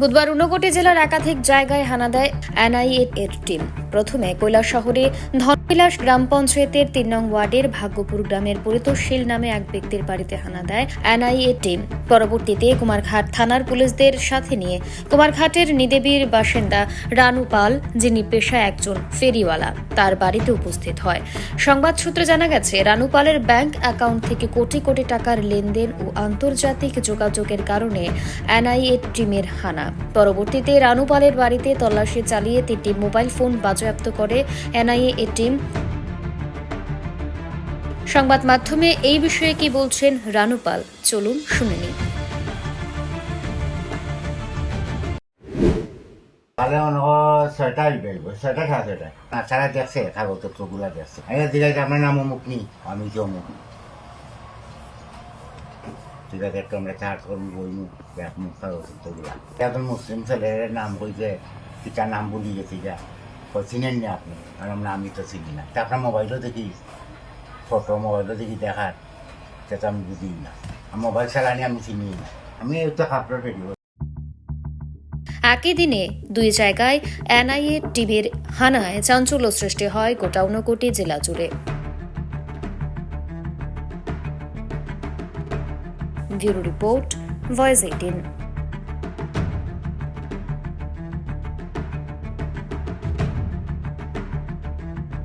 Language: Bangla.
বুধবার ঊনকোটি জেলার একাধিক জায়গায় হানা দেয় এনআইএ এর টিম। প্রথমে শহরে ধনবিলাস গ্রাম পঞ্চায়েতের তিন নং ওয়ার্ডের ভাগ্যপুর গ্রামের পরিতোষশীল নামে এক ব্যক্তির বাড়িতে হানা দেয় এনআইএ টিম। পরবর্তীতে কুমারঘাট থানার পুলিশদের সাথে নিয়ে কুমারঘাটের নিদেবীর বাসিন্দা রানু পাল, যিনি পেশায় একজন ফেরিওয়ালা, তার বাড়িতে উপস্থিত হয়। সংবাদ সূত্রে জানা গেছে, রানু পালের ব্যাংক অ্যাকাউন্ট থেকে কোটি কোটি টাকার লেনদেন ও আন্তর্জাতিক যোগাযোগের কারণে এনআইএ টিমের হানা। পরবর্তীতে রানু পালের বাড়িতে তল্লাশি চালিয়ে তিনটি মোবাইল ফোন বাজেয়াপ্ত করে এনআইএ এ টিম। সংবাদ মাধ্যমে এই বিষয়ে কি বলছেন রানু পাল? চলুন শুনে তাছাড়া দেখছে দেখছে আমি জিজ্ঞাসা আপনার নাম অমুক নি আমি অমুক ঠিক আছে, একটু আমরা করব বই মুখ এখন মুসলিম ছেলের নাম কইছে, পিতার নাম বলি গেছি যা চিনেন নি আপনি আমরা আমি তো চিনি না। তা আপনার মোবাইলও দেখি ফটো মোবাইলও দেখি দেখার সেটা আমি বুঝি না। মোবাইল চালানি আমি চিনি না। আমি একটা কাপড় রেডি একই দিনে দুই জায়গায় এনআইএ টিভির হানায় চাঞ্চল্য সৃষ্টি হয় গোটা ঊনকোটি জেলা জুড়ে ব্যুরো রিপোর্ট ভয়েস এইটিন।